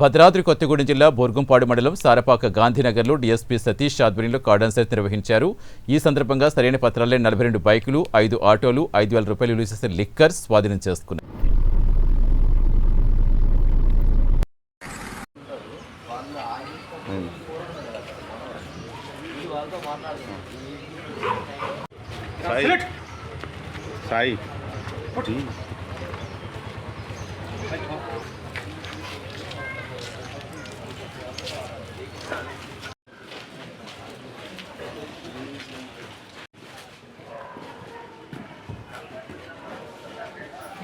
భద్రాద్రి కొత్తగూడెం జిల్లా బోర్గంపాడు మండలం సారపాక గాంధీనగర్లో డీఎస్పీ సతీష్ ఆధ్వర్యంలో కార్డన్ సెట్ నిర్వహించారు. ఈ సందర్భంగా సరైన పత్రాలే నలభై రెండు బైకులు ఐదు ఆటోలు ఐదు వేల రూపాయలు విలువ చేసే లిక్కర్ స్వాధీనం చేసుకున్నారు. సాయి. సాయి.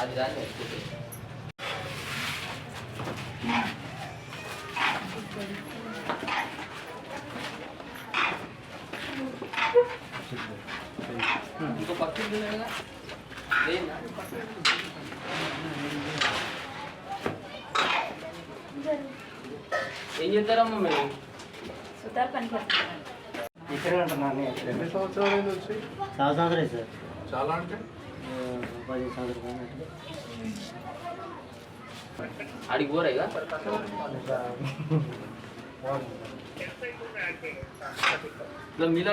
అది దాన్ని ఇంకో పక్కన లేదా ఏం చేస్తారమ్మా మీరు? సుతార్ పని చేస్తున్నాను ఇక్కడ ఉంటున్నాను ఎన్ని సంవత్సరాలు అయింది వచ్చి? చాలా సంవత్సరాలు సార్. చాలా అంటే? పది సంవత్సరాలు ఆడికి పోరా ఇక? ఇట్లా మీలో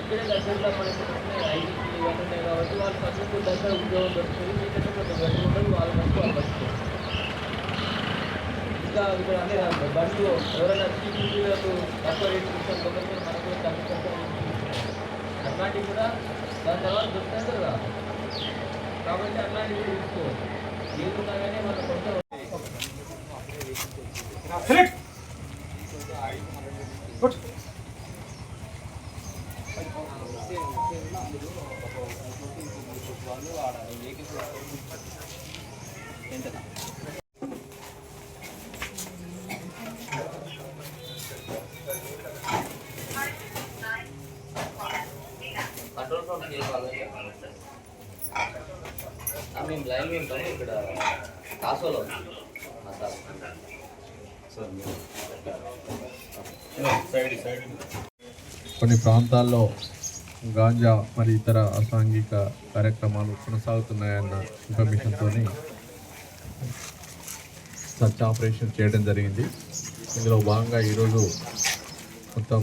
ఇక్కడే దగ్గరలో మనకి ఐటీ ఇవన్నీ ఉన్నాయి కాబట్టి వాళ్ళు ఫస్ట్ దగ్గర ఉద్యోగం దొరుకుతుంది మీకంటే కొంచెం గట్టి ఉంటుంది వాళ్ళ మంచి వాళ్ళు బతుకుతారు ఇంకా ఇక్కడ అంటే బస్సు ఎవరైనా సీసీటీవీలకు తక్కువ రేట్ తీసుకొని దొరికితే మనకు కూడా తక్కువ తక్కువ అట్లాంటివి కూడా దాని తర్వాత దొరుకుతాయి కదా కాబట్టి అట్లాంటివి కూడా తీసుకోవచ్చు ఏదున్నా కానీ మన కొంచెం కంట్రోల్ ఫ్రమ్ చేయాలి మేము లైన్లో ఇక్కడ కాసోలో మసాలా కొన్ని ప్రాంతాల్లో గాంజా మరి ఇతర అసాంఘిక కార్యక్రమాలు కొనసాగుతున్నాయన్న ఇన్ఫర్మేషన్తో సర్చ్ ఆపరేషన్ చేయడం జరిగింది. ఇందులో భాగంగా ఈరోజు మొత్తం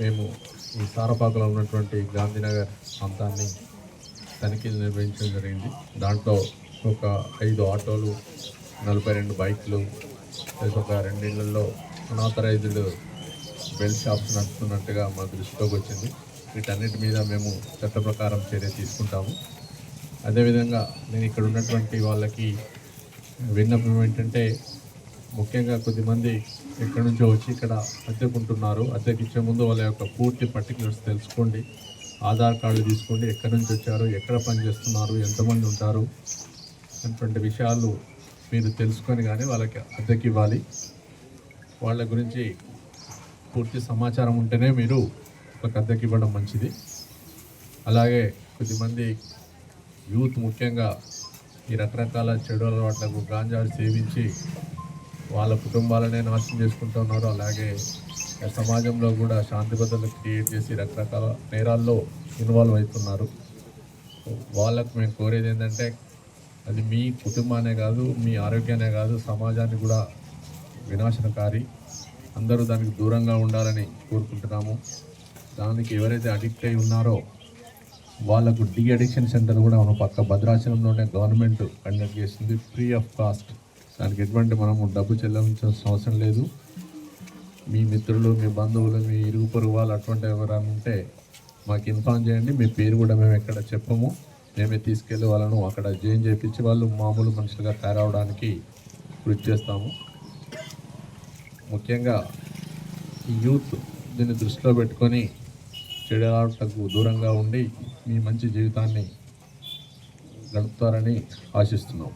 మేము ఈ సారపాకలో ఉన్నటువంటి గాంధీనగర్ ప్రాంతాన్ని తనిఖీలు నిర్వహించడం జరిగింది. దాంట్లో ఒక ఐదు ఆటోలు నలభై రెండు బైక్లు ప్లస్ ఒక రెండిళ్ళలో అనాథరైజ్డ్ బెల్ షాప్స్ నడుస్తున్నట్టుగా మా దృష్టిలోకి వచ్చింది. వీటన్నిటి మీద మేము చట్ట ప్రకారం చర్య తీసుకుంటాము. అదేవిధంగా నేను ఇక్కడ ఉన్నటువంటి వాళ్ళకి విన్నపం ఏంటంటే ముఖ్యంగా కొద్దిమంది ఎక్కడి నుంచో వచ్చి ఇక్కడ అద్దెకుంటున్నారు. అద్దెకి ఇచ్చే ముందు వాళ్ళ యొక్క పూర్తి పర్టికులర్స్ తెలుసుకోండి. ఆధార్ కార్డు తీసుకోండి. ఎక్కడి నుంచి వచ్చారు? ఎక్కడ పని చేస్తున్నారు ఎంతమంది ఉంటారు? అటువంటి విషయాలు మీరు తెలుసుకొని కానీ వాళ్ళకి అద్దెకి ఇవ్వాలి వాళ్ళ గురించి పూర్తి సమాచారం ఉంటేనే మీరు అద్దెకి ఇవ్వడం మంచిది. అలాగే కొద్దిమంది యూత్ ముఖ్యంగా ఈ రకరకాల చెడు అలవాట్లకు గాంజాలు సేవించి వాళ్ళ కుటుంబాలనే నాశనం చేసుకుంటున్నారు అలాగే సమాజంలో కూడా శాంతి భద్రతలు క్రియేట్ చేసి రకరకాల నేరాల్లో ఇన్వాల్వ్ అవుతున్నారు. వాళ్ళకు మేము కోరేది ఏంటంటే అది మీ కుటుంబానే కాదు మీ ఆరోగ్యానే కాదు సమాజాన్ని కూడా వినాశనకారి. అందరూ దానికి దూరంగా ఉండాలని కోరుకుంటున్నాము. దానికి ఎవరైతే అడిక్ట్ అయి ఉన్నారో వాళ్ళకు డి అడిక్షన్ సెంటర్ కూడా మనం పక్క భద్రాచలంలోనే గవర్నమెంట్ కండక్ట్ చేసింది ఫ్రీ ఆఫ్ కాస్ట్. దానికి ఎటువంటి మనము డబ్బు చెల్లించాల్సిన అవసరం లేదు. మీ మిత్రులు మీ బంధువులు మీ ఇరుగు పొరుగు వాళ్ళు అటువంటి ఎవరైనా ఉంటే మాకు ఇన్ఫామ్ చేయండి. మీ పేరు కూడా మేము ఎక్కడ చెప్పము. మేమే తీసుకెళ్ళి వాళ్ళను అక్కడ జైన్ చేయించి వాళ్ళు మామూలు మనుషులుగా తయారవడానికి కృషి చేస్తాము. ముఖ్యంగా యూత్ దీన్ని దృష్టిలో పెట్టుకొని చెడలాటకు దూరంగా ఉండి మీ మంచి జీవితాన్ని గడుపుతారని ఆశిస్తున్నాం.